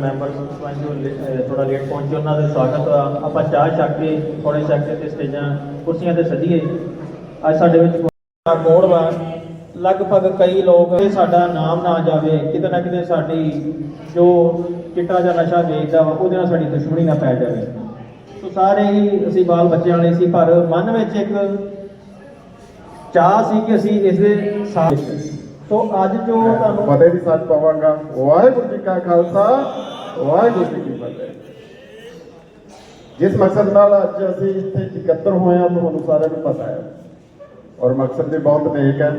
Member sarpanch ਜੋ ਥੋੜਾ late ਪਹੁੰਚੇ, ਉਹਨਾਂ ਦਾ ਸਵਾਗਤ ਆ। ਆਪਾਂ ਚਾਹ ਛੱਕ ਕੇ ਥੋੜੇ ਛੱਕ ਕੇ ਤੇ ਸਟੇਜਾਂ, ਕੁਰਸੀਆਂ ਤੇ ਸਜੀਏ। ਅੱਜ ਸਾਡੇ ਵਿੱਚ ਕੋੜ ਵਾ ਲਗਭਗ ਕਈ ਲੋਕ ਇਹ ਸਾਡਾ ਨਾਮ ਨਾ ਜਾਵੇ, ਕਿਤੇ ਨਾ ਕਿਤੇ ਸਾਡੀ ਜੋ ਚਿੱਟਾ ਜਾਂ ਨਸ਼ਾ ਵੇਚਦਾ ਵਾ, ਉਹਦੇ ਨਾਲ ਸਾਡੀ ਦੁਸ਼ਮਣੀ ਨਾ ਪੈ ਜਾਵੇ। ਸੋ ਸਾਰੇ ਹੀ ਅਸੀਂ ਬਾਲ ਬੱਚਿਆਂ ਵਾਲੇ ਸੀ, ਪਰ ਮਨ ਵਿੱਚ ਇੱਕ ਚਾਹ ਸੀ ਕਿ ਅਸੀਂ ਇਸ ਦੇ ਸਾਥ ਸੋ ਅੱਜ ਜੋ ਤੁਹਾਨੂੰ ਫਤਿਹ ਦੀ ਸੱਚ ਪਾਵਾਂਗਾ। ਵਾਹਿਗੁਰੂ ਜੀ ਕਾ ਖਾਲਸਾ, ਵਾਹਿਗੁਰੂ ਜੀ ਕੀ ਫਤਿਹ। ਜਿਸ ਮਕਸਦ ਨਾਲ ਅੱਜ ਅਸੀਂ ਇੱਥੇ ਇਕੱਤਰ ਹੋਏ ਹਾਂ, ਤੁਹਾਨੂੰ ਸਾਰਿਆਂ ਨੂੰ ਪਤਾ ਹੈ। ਔਰ ਮਕਸਦ ਵੀ ਬਹੁਤ ਨੇਕ ਹੈ।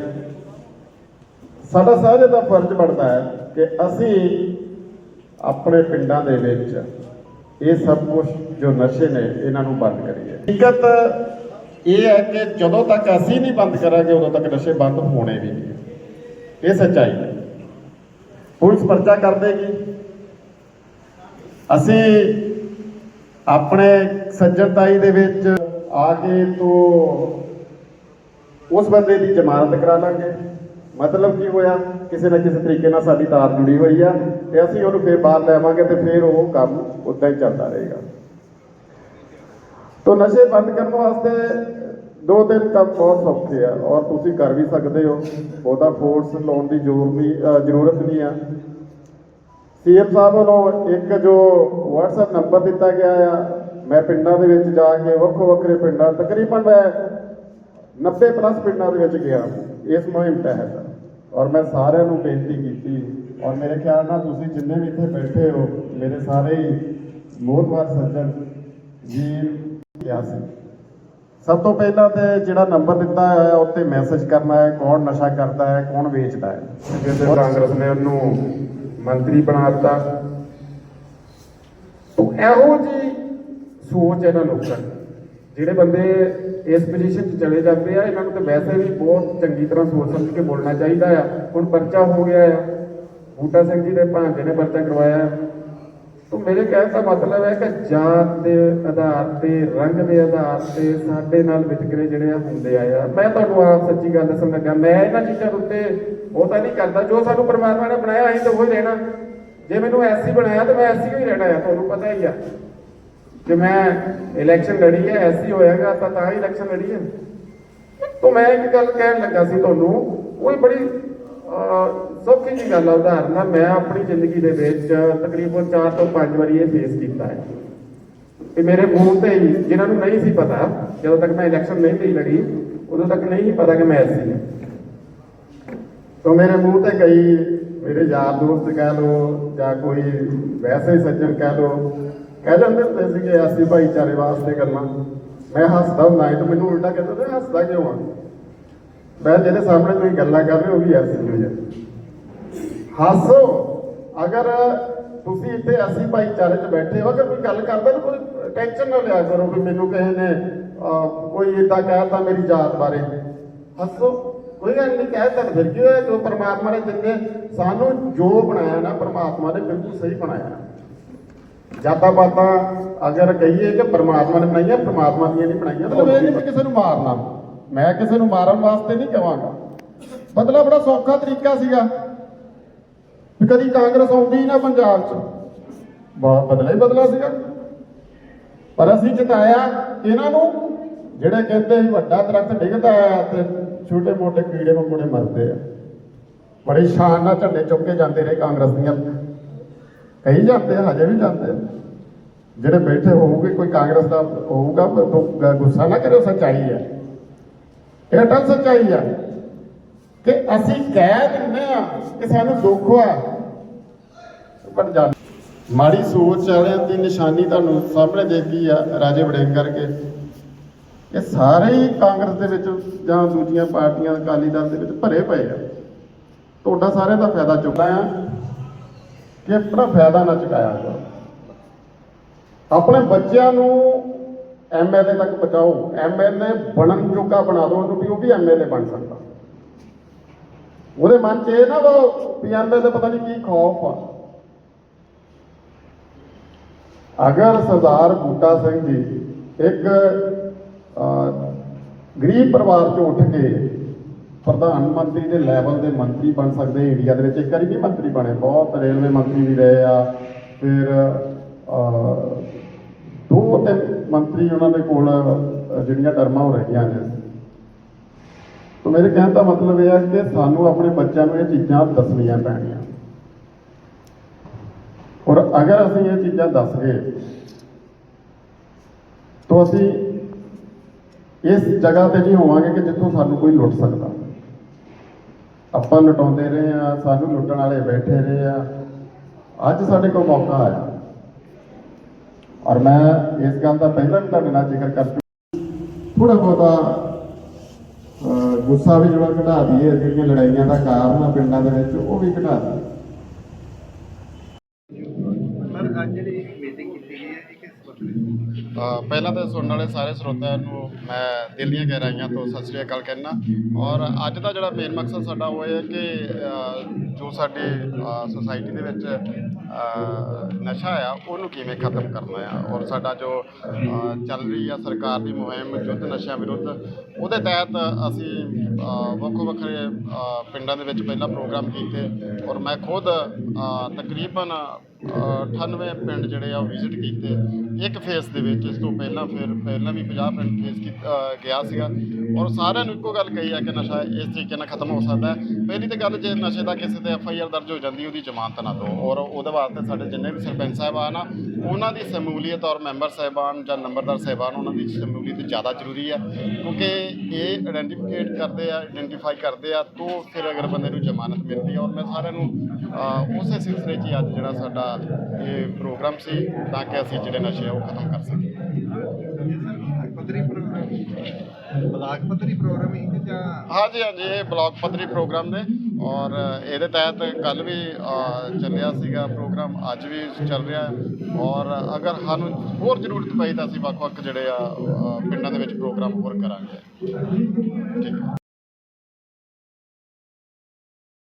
ਸਾਡਾ ਸਾਰੇ ਦਾ ਫਰਜ਼ ਬਣਦਾ ਹੈ ਕਿ ਅਸੀਂ ਆਪਣੇ ਪਿੰਡਾਂ ਦੇ ਵਿੱਚ ਇਹ ਸਭ ਕੁਝ ਜੋ ਨਸ਼ੇ ਨੇ, ਇਹਨਾਂ ਨੂੰ ਬੰਦ ਕਰੀਏ। ਹਕੀਕਤ ਇਹ ਹੈ ਕਿ ਜਦੋਂ ਤੱਕ ਅਸੀਂ ਨਹੀਂ ਬੰਦ ਕਰਾਂਗੇ, ਉਦੋਂ ਤੱਕ ਨਸ਼ੇ ਬੰਦ ਹੋਣੇ ਵੀ ਨਹੀਂ। ਇਹ ਸੱਚਾਈ ਹੈ। ਪੁਲਿਸ ਪਰਚਾ ਕਰ ਦੇਗੀ। ਅਸੀਂ ਆਪਣੇ ਸੱਜਣਤਾਈ ਦੇ ਵਿੱਚ ਆ ਕੇ ਤੋਂ ਉਸ ਬੰਦੇ ਦੀ ਜ਼ਮਾਨਤ ਕਰਾ ਲਾਂਗੇ। ਮਤਲਬ ਕੀ ਹੋਇਆ? ਕਿਸੇ ਨਾ ਕਿਸੇ ਤਰੀਕੇ ਨਾਲ ਸਾਡੀ ਤਾਰ ਜੁੜੀ ਹੋਈ ਆ ਤੇ ਅਸੀਂ ਉਹਨੂੰ ਫੇਰ ਬਾਹਰ ਲੈਵਾਂਗੇ ਤੇ ਫੇਰ ਉਹ ਕੰਮ ਉਦਾਂ ਹੀ ਚੱਲਦਾ ਰਹੇਗਾ। ਤੋ ਨਸ਼ੇ ਬੰਦ ਕਰਨ ਵਾਸਤੇ ਦੋ ਤਿੰਨ ਤੱਕ ਬਹੁਤ ਸੌਖੇ ਆ, ਔਰ ਤੁਸੀਂ ਕਰ ਵੀ ਸਕਦੇ ਹੋ। ਬਹੁਤਾ ਫੋਰਸ ਲਾਉਣ ਦੀ ਜ਼ਰੂਰ ਨਹੀਂ ਜ਼ਰੂਰਤ ਨਹੀਂ ਆ। ਸੀਐਮ ਸਾਹਿਬ ਵੱਲੋਂ ਇੱਕ ਜੋ WhatsApp ਨੰਬਰ ਦਿੱਤਾ ਗਿਆ ਆ, ਮੈਂ ਪਿੰਡਾਂ ਦੇ ਵਿੱਚ ਜਾ ਕੇ ਵੱਖੋ ਵੱਖਰੇ ਪਿੰਡਾਂ, ਤਕਰੀਬਨ ਮੈਂ 90 ਪਲੱਸ ਪਿੰਡਾਂ ਦੇ ਵਿੱਚ ਗਿਆ ਇਸ ਮੁਹਿੰਮ ਤਹਿਤ। ਔਰ ਮੈਂ ਸਾਰਿਆਂ ਨੂੰ ਬੇਨਤੀ ਕੀਤੀ, ਔਰ ਮੇਰੇ ਖਿਆਲ ਨਾਲ ਤੁਸੀਂ ਜਿੰਨੇ ਵੀ ਇੱਥੇ ਬੈਠੇ ਹੋ, ਮੇਰੇ ਸਾਰੇ ਹੀ ਮੋਹਤਵਾਰ ਸੱਜਣ ਜੀ ਕਿਹਾ ਸੀ? ਸਭ ਤੋਂ ਪਹਿਲਾਂ ਤੇ ਜਿਹੜਾ ਨੰਬਰ ਦਿੱਤਾ ਹੈ, ਉੱਤੇ ਮੈਸੇਜ ਕਰਨਾ ਹੈ, ਕੌਣ ਨਸ਼ਾ ਕਰਦਾ ਹੈ, ਕੌਣ ਵੇਚਦਾ ਹੈ। ਜਿੱਥੇ ਕਾਂਗਰਸ ਨੇ ਉਹਨੂੰ ਮੰਤਰੀ ਬਣਾ ਦਿੱਤਾ। ਇਹੋ ਜੀ ਸੋਚ ਇਹਨਾਂ ਲੋਕਾਂ ਦੀ। ਜਿਹੜੇ ਬੰਦੇ ਇਸ ਪੋਜੀਸ਼ਨ 'ਚ ਚਲੇ ਜਾਂਦੇ ਆ, ਇਹਨਾਂ ਨੂੰ ਤਾਂ ਵੈਸੇ ਵੀ ਬਹੁਤ ਚੰਗੀ ਤਰ੍ਹਾਂ ਸੋਚ ਸਮਝ ਕੇ ਬੋਲਣਾ ਚਾਹੀਦਾ ਆ। ਹੁਣ ਪਰਚਾ ਹੋ ਗਿਆ ਆ। ਬੂਟਾ ਸਿੰਘ ਜੀ ਦੇ ਭਾਂਜੇ ਨੇ ਪਰਚਾ ਕਰਵਾਇਆ। ਤੋ ਮੇਰੇ ਕਹਿਣ ਦਾ ਮਤਲਬ ਹੈ ਕਿ ਜਾਤ ਦੇ ਆਧਾਰ ਤੇ, ਰੰਗ ਦੇ ਆਧਾਰ ਤੇ ਸਾਡੇ ਨਾਲ ਵਿਤਕਰੇ ਜਿਹੜੇ ਆ ਹੁੰਦੇ ਆਏ ਆ। ਮੈਂ ਤੁਹਾਨੂੰ ਆਪ ਸੱਚੀ ਗੱਲ ਦੱਸਣ ਲੱਗਾ, ਮੈਂ ਇਹਨਾਂ ਚੀਜ਼ਾਂ ਦੇ ਉੱਤੇ ਉਹ ਤਾਂ ਨਹੀਂ ਕਰਦਾ। ਜੋ ਸਾਨੂੰ ਪਰਮਾਤਮਾ ਨੇ ਬਣਾਇਆ, ਅਸੀਂ ਤਾਂ ਉਹ ਹੀ ਰਹਿਣਾ। ਜੇ ਮੈਨੂੰ ਐਸੀ ਬਣਾਇਆ, ਤਾਂ ਮੈਂ ਐਸੀ ਹੀ ਰਹਿਣਾ ਆ? ਤੁਹਾਨੂੰ ਪਤਾ ਹੀ ਆ। ਕਿ ਮੈਂ ਇਲੈਕਸ਼ਨ ਲੜੀ ਹੈ, ਐਸੀ ਹੋਏਗਾ ਤਾਂ ਤਾਂ ਹੀ ਇਲੈਕਸ਼ਨ ਲੜੀ ਹੈ। ਤਾਂ ਮੈਂ ਇੱਕ ਗੱਲ ਕਹਿਣ ਲੱਗਾ ਸੀ ਤੁਹਾਨੂੰ, ਉਹ ਹੀ ਬੜੀ ਸੌਖੀ ਜੀ ਗੱਲ ਆ, ਉਦਾਹਰਨ ਆ, ਮੈਂ ਆਪਣੀ ਜ਼ਿੰਦਗੀ ਦੇ ਵਿੱਚ ਤਕਰੀਬਨ 4 ਤੋਂ 5 ਵਾਰੀ ਇਹ ਫੇਸ ਕੀਤਾ ਹੈ। ਤੇ ਮੇਰੇ ਮੂੰਹ ਤੇ ਹੀ, ਜਿਨ੍ਹਾਂ ਨੂੰ ਨਹੀਂ ਸੀ ਪਤਾ, ਜਦੋਂ ਤੱਕ ਮੈਂ ਇਲੈਕਸ਼ਨ ਨਹੀਂ ਲਈ ਲੜੀ, ਉਦੋਂ ਤੱਕ ਨਹੀਂ ਪਤਾ ਕਿ ਮੈਂ ਐਸੀ ਹਾਂ ਤਾਂ ਮੇਰੇ ਮੂੰਹ ਤੇ ਕਈ ਮੇਰੇ ਯਾਰ ਦੋਸਤ ਕਹਿ ਲੋ ਜਾਂ ਕੋਈ ਵੈਸੇ ਹੀ ਸੱਜਣ ਕਹਿ ਲੋ ਕਹਿ ਜਾਂਦੇ ਹੁੰਦੇ ਸੀ ਕਿ ਅਸੀਂ ਭਾਈਚਾਰੇ ਵਾਸਤੇ ਗੱਲਾਂ। ਮੈਂ ਹੱਸਦਾ ਹੁੰਦਾ ਸੀ, ਤਾਂ ਮੈਨੂੰ ਉਲਟਾ ਕਹਿੰਦਾ, ਤੇ ਹੱਸਦਾ ਕਿਉਂ ਆ? ਮੈਂ ਜਿਹਦੇ ਸਾਹਮਣੇ ਤੁਸੀਂ ਗੱਲਾਂ ਕਰ ਰਹੇ ਹੋ ਉਹ ਵੀ ਐਸੀ ਹੋ ਜਾਂਦੀ ਹੱਸੋ। ਅਗਰ ਤੁਸੀਂ ਇੱਥੇ ਅਸੀਂ ਭਾਈਚਾਰੇ 'ਚ ਬੈਠੇ ਹੋ ਅਗਰ ਕੋਈ ਗੱਲ ਕਰਦਾ ਤਾਂ ਕੋਈ ਟੈਨਸ਼ਨ ਨਾ ਲਿਆ ਕਰੋ ਕਿ ਮੈਨੂੰ ਕਿਸੇ ਨੇ ਕੋਈ ਇਦਾਂ ਕਹਿਤਾ ਮੇਰੀ ਜਾਤ ਬਾਰੇ। ਹੱਸੋ। ਕੋਈ ਗੱਲ ਨਹੀਂ ਕਹਿਤਾ ਤਾਂ ਫਿਰ ਕੀ ਹੋਇਆ ਜੋ ਪਰਮਾਤਮਾ ਨੇ ਜਿੰਨੇ ਸਾਨੂੰ ਜੋ ਬਣਾਇਆ ਨਾ ਪਰਮਾਤਮਾ ਨੇ ਬਿਲਕੁਲ ਸਹੀ ਬਣਾਇਆ ਜਾਤਾਂ ਪਾਤਾਂ ਅਗਰ ਕਹੀਏ ਕਿ ਪਰਮਾਤਮਾ ਨੇ ਬਣਾਈਆਂ ਪਰਮਾਤਮਾ ਦੀਆਂ ਨਹੀਂ ਬਣਾਈਆਂ ਮਤਲਬ ਇਹ ਨਹੀਂ ਕਿ ਕਿਸੇ ਨੂੰ ਮਾਰਨਾ। ਮੈਂ ਕਿਸੇ ਨੂੰ ਮਾਰਨ ਵਾਸਤੇ ਨਹੀਂ ਕਹਾਂਗਾ ਬਦਲਾ ਬੜਾ ਸੌਖਾ ਤਰੀਕਾ ਸੀਗਾ। ਵੀ ਕਦੀ ਕਾਂਗਰਸ ਆਉਂਦੀ ਨਾ ਪੰਜਾਬ 'ਚ। ਬਹੁਤ ਬਦਲਾ ਹੀ ਬਦਲਾ ਸੀਗਾ। ਪਰ ਅਸੀਂ ਜਿਤਾਇਆ ਇਹਨਾਂ ਨੂੰ, ਜਿਹੜੇ ਕਹਿੰਦੇ ਸੀ ਵੱਡਾ ਦਰਖਤ ਡਿੱਗਦਾ ਹੈ ਤੇ ਛੋਟੇ ਮੋਟੇ ਕੀੜੇ ਮਕੌੜੇ ਮਰਦੇ ਆ। ਬੜੀ ਸ਼ਾਨ ਨਾਲ ਝੰਡੇ ਚੁੱਕ ਕੇ ਜਾਂਦੇ ਰਹੇ ਕਾਂਗਰਸ ਦੀਆਂ। ਕਈ ਜਾਂਦੇ ਆ, ਹਜੇ ਵੀ ਜਾਂਦੇ ਆ। ਜਿਹੜੇ ਬੈਠੇ ਹੋਊਗੇ, ਕੋਈ ਕਾਂਗਰਸ ਦਾ ਹੋਊਗਾ ਗੁੱਸਾ ਨਾ ਕਰਿਓ, ਸੱਚਾਈ ਹੈ। ਇਹ ਸੱਚਾਈ ਹੈ ਕਿ ਅਸੀਂ ਕਹਿ ਦਿੰਦੇ ਆ ਕਿ ਸਾਨੂੰ ਦੁੱਖ ਹੋਇਆ। ਪਰ ਜਾ। ਮਾੜੀ ਸੋਚ ਵਾਲਿਆਂ ਦੀ ਨਿਸ਼ਾਨੀ ਤੁਹਾਨੂੰ ਸਾਹਮਣੇ ਦੇਖੀ ਆ, ਰਾਜੇ ਵੜਿੰਗ ਕਰਕੇ। ਇਹ ਸਾਰੇ ਹੀ ਕਾਂਗਰਸ ਦੇ ਵਿੱਚ ਜਾਂ ਦੂਜੀਆਂ ਪਾਰਟੀਆਂ ਅਕਾਲੀ ਦਲ ਦੇ ਵਿੱਚ ਭਰੇ ਪਏ ਆ। ਤੁਹਾਡਾ ਸਾਰਿਆਂ ਦਾ ਫਾਇਦਾ ਚੁੱਕਦਾ ਆ ਕਿ ਆਪਣਾ ਫਾਇਦਾ ਨਾ ਚੁਕਾਇਆ ਕਰੋ ਆਪਣੇ ਬੱਚਿਆਂ ਨੂੰ ਐਮਐਲਏ ਤੱਕ ਪਹੁੰਚਾਓ। ਐਮਐਲਏ ਬਣਨ ਜੋਗਾ ਬਣਾ ਦਿਓ ਉਹਨੂੰ ਵੀ ਉਹ ਵੀ ਐਮਐਲਏ ਬਣ ਸਕਦਾ। ਉਹਦੇ ਮਨ 'ਚ ਇਹ ਨਾ ਉਹ ਵੀ ਐਮਐਲਏ ਪਤਾ ਨਹੀਂ ਕੀ ਖੌਫ ਆ। ਅਗਰ ਸਰਦਾਰ ਬੂਟਾ ਸਿੰਘ ਜੀ ਇੱਕ ਗਰੀਬ ਪਰਿਵਾਰ ਚੋਂ ਉੱਠ ਕੇ ਪ੍ਰਧਾਨ ਮੰਤਰੀ ਦੇ ਲੈਵਲ ਦੇ ਮੰਤਰੀ ਬਣ ਸਕਦੇ ਇੰਡੀਆ ਦੇ ਵਿੱਚ ਇੱਕ ਵਾਰੀ ਵੀ ਮੰਤਰੀ ਬਣੇ ਬਹੁਤ ਰੇਲਵੇ ਮੰਤਰੀ ਵੀ ਰਹੇ ਆ ਫਿਰ ਅਹ, ਦੋ ਤਿੰਨ ਮੰਤਰੀ ਉਹਨਾਂ ਦੇ ਕੋਲ ਜਿਹੜੀਆਂ ਟਰਮਾਂ ਹੋ ਰਹੀਆਂ ਨੇ। ਤਾਂ ਮੇਰੇ ਕਹਿਣ ਦਾ ਮਤਲਬ ਇਹ ਹੈ ਕਿ ਸਾਨੂੰ ਆਪਣੇ ਬੱਚਿਆਂ ਨੂੰ ਇਹ ਚੀਜ਼ਾਂ ਦੱਸਣੀਆਂ ਪੈਣੀਆਂ। ਔਰ ਅਗਰ ਅਸੀਂ ਇਹ ਚੀਜ਼ਾਂ ਦੱਸ ਗਏ, ਤਾਂ ਅਸੀਂ ਇਸ ਜਗ੍ਹਾ ਤੇ ਨਹੀਂ ਹੋਵਾਂਗੇ ਕਿ ਜਿੱਥੋਂ ਸਾਨੂੰ ਕੋਈ ਲੁੱਟ ਸਕਦਾ। ਆਪਾਂ ਲੁਟਾਉਂਦੇ ਰਹੇ ਆ ਸਾਨੂੰ ਲੁੱਟਣ ਵਾਲੇ ਬੈਠੇ ਰਹੇ ਆ ਅੱਜ ਸਾਡੇ ਕੋਲ ਮੌਕਾ ਆਇਆ। ਔਰ ਮੈਂ ਇਸ ਗੱਲ ਦਾ ਪਹਿਲਾਂ ਵੀ ਤੁਹਾਡੇ ਨਾਲ ਜ਼ਿਕਰ ਕਰ ਚੁੱਕਾ ਥੋੜਾ ਬਹੁਤਾ ਗੁੱਸਾ ਵੀ ਜਿਹੜਾ ਘਟਾ ਦਈਏ ਜਿਹੜੀਆਂ ਲੜਾਈਆਂ ਦਾ ਕਾਰਨ ਆ ਪਿੰਡਾਂ ਦੇ ਵਿੱਚ ਉਹ ਵੀ ਘਟਾ ਦਈਏ। ਸਰ ਅੱਜ ਜਿਹੜੀ ਮੀਟਿੰਗ ਕੀਤੀ ਗਈ ਹੈ ਇਹ ਕਿਸ ਮਸਲੇ ਅ, ਪਹਿਲਾਂ ਤਾਂ ਸੁਣਨ ਵਾਲੇ ਸਾਰੇ ਸਰੋਤਿਆਂ ਨੂੰ ਮੈਂ ਦਿਲ ਦੀਆਂ ਗਹਿਰਾਈਆਂ ਤੋਂ ਸਤਿ ਸ੍ਰੀ ਅਕਾਲ ਕਹਿਣਾ ਔਰ ਅੱਜ ਦਾ ਜਿਹੜਾ ਮੇਨ ਮਕਸਦ ਸਾਡਾ ਉਹ ਇਹ ਹੈ ਕਿ ਜੋ ਸਾਡੇ ਸੋਸਾਇਟੀ ਦੇ ਵਿੱਚ ਨਸ਼ਾ ਆ, ਉਹਨੂੰ ਕਿਵੇਂ ਖਤਮ ਕਰਨਾ ਆ? ਔਰ ਸਾਡਾ ਜੋ ਚੱਲ ਰਹੀ ਆ ਸਰਕਾਰ ਦੀ ਮੁਹਿੰਮ ਯੁੱਧ ਨਸ਼ਿਆਂ ਵਿਰੁੱਧ, ਉਹਦੇ ਤਹਿਤ ਅਸੀਂ ਵੱਖੋ ਵੱਖਰੇ ਪਿੰਡਾਂ ਦੇ ਵਿੱਚ ਪਹਿਲਾਂ ਪ੍ਰੋਗਰਾਮ ਕੀਤੇ ਔਰ ਮੈਂ ਖੁਦ ਤਕਰੀਬਨ 98 ਪਿੰਡ ਜਿਹੜੇ ਆ ਉਹ ਵਿਜ਼ਿਟ ਕੀਤੇ। ਇੱਕ ਫੇਸ ਦੇ ਵਿੱਚ, ਇਸ ਤੋਂ ਪਹਿਲਾਂ ਫਿਰ ਪਹਿਲਾਂ ਵੀ 50 ਪਿੰਡ ਫੇਸ ਕੀਤਾ ਗਿਆ ਸੀਗਾ। ਔਰ ਸਾਰਿਆਂ ਨੂੰ ਇੱਕੋ ਗੱਲ ਕਹੀ ਆ ਕਿ ਨਸ਼ਾ ਇਸ ਤਰੀਕੇ ਨਾਲ ਖਤਮ ਹੋ ਸਕਦਾ ਪਹਿਲੀ ਤਾਂ ਗੱਲ, ਜੇ ਨਸ਼ੇ ਦਾ ਕਿਸੇ ਤੇ ਐਫ ਆਈ ਆਰ ਦਰਜ ਹੋ ਜਾਂਦੀ, ਉਹਦੀ ਜ਼ਮਾਨਤ ਨਾ ਦਿਓ। ਔਰ ਉਹਦੇ ਵਾਸਤੇ ਸਾਡੇ ਜਿੰਨੇ ਵੀ ਸਰਪੰਚ ਸਾਹਿਬਾਨ ਆ, ਉਹਨਾਂ ਦੀ ਸ਼ਮੂਲੀਅਤ ਔਰ ਮੈਂਬਰ ਸਾਹਿਬਾਨ ਜਾਂ ਨੰਬਰਦਾਰ ਸਾਹਿਬਾਨ, ਉਹਨਾਂ ਦੀ ਸ਼ਮੂਲੀਅਤ ਜ਼ਿਆਦਾ ਜ਼ਰੂਰੀ ਹੈ ਕਿਉਂਕਿ ਇਹ ਆਇਡੈਂਟੀਫਿਕੇਟ ਕਰਦੇ ਆ ਆਇਡੈਂਟੀਫਾਈ ਕਰਦੇ ਆ, ਤੋਂ ਫਿਰ ਅਗਰ ਬੰਦੇ ਨੂੰ ਜ਼ਮਾਨਤ ਮਿਲਦੀ ਹੈ ਔਰ ਮੈਂ ਸਾਰਿਆਂ ਨੂੰ ਉਸੇ ਸਿਲਸਿਲੇ 'ਚ ਹੀ ਅੱਜ ਜਿਹੜਾ ਸਾਡਾ ਇਹ ਪ੍ਰੋਗਰਾਮ ਸੀ ਤਾਂ ਕਿ ਅਸੀਂ ਜਿਹੜੇ ਨਸ਼ੇ ਆ ਉਹ ਖਤਮ ਕਰ ਸਕੀਏ। ਪੱਧਰੀ ਪ੍ਰੋਗਰਾਮ ਬਲਾਕ ਪੱਧਰੀ ਪ੍ਰੋਗਰਾਮ ਹੀ ਜਾਂ ਹਾਂਜੀ ਹਾਂਜੀ ਇਹ ਬਲਾਕ ਪੱਧਰੀ ਪ੍ਰੋਗਰਾਮ ਨੇ ਔਰ ਇਹਦੇ ਤਹਿਤ ਕੱਲ ਵੀ ਚੱਲਿਆ ਸੀਗਾ ਪ੍ਰੋਗਰਾਮ ਅੱਜ ਵੀ ਚੱਲ ਰਿਹਾ ਹੈ। ਔਰ ਅਗਰ ਸਾਨੂੰ ਹੋਰ ਜ਼ਰੂਰਤ ਪਈ ਤਾਂ ਅਸੀਂ ਵੱਖ-ਵੱਖ ਜਿਹੜੇ ਆ ਪਿੰਡਾਂ ਦੇ ਵਿੱਚ ਪ੍ਰੋਗਰਾਮ ਹੋਰ ਕਰਾਂਗੇ। ਠੀਕ ਹੈ।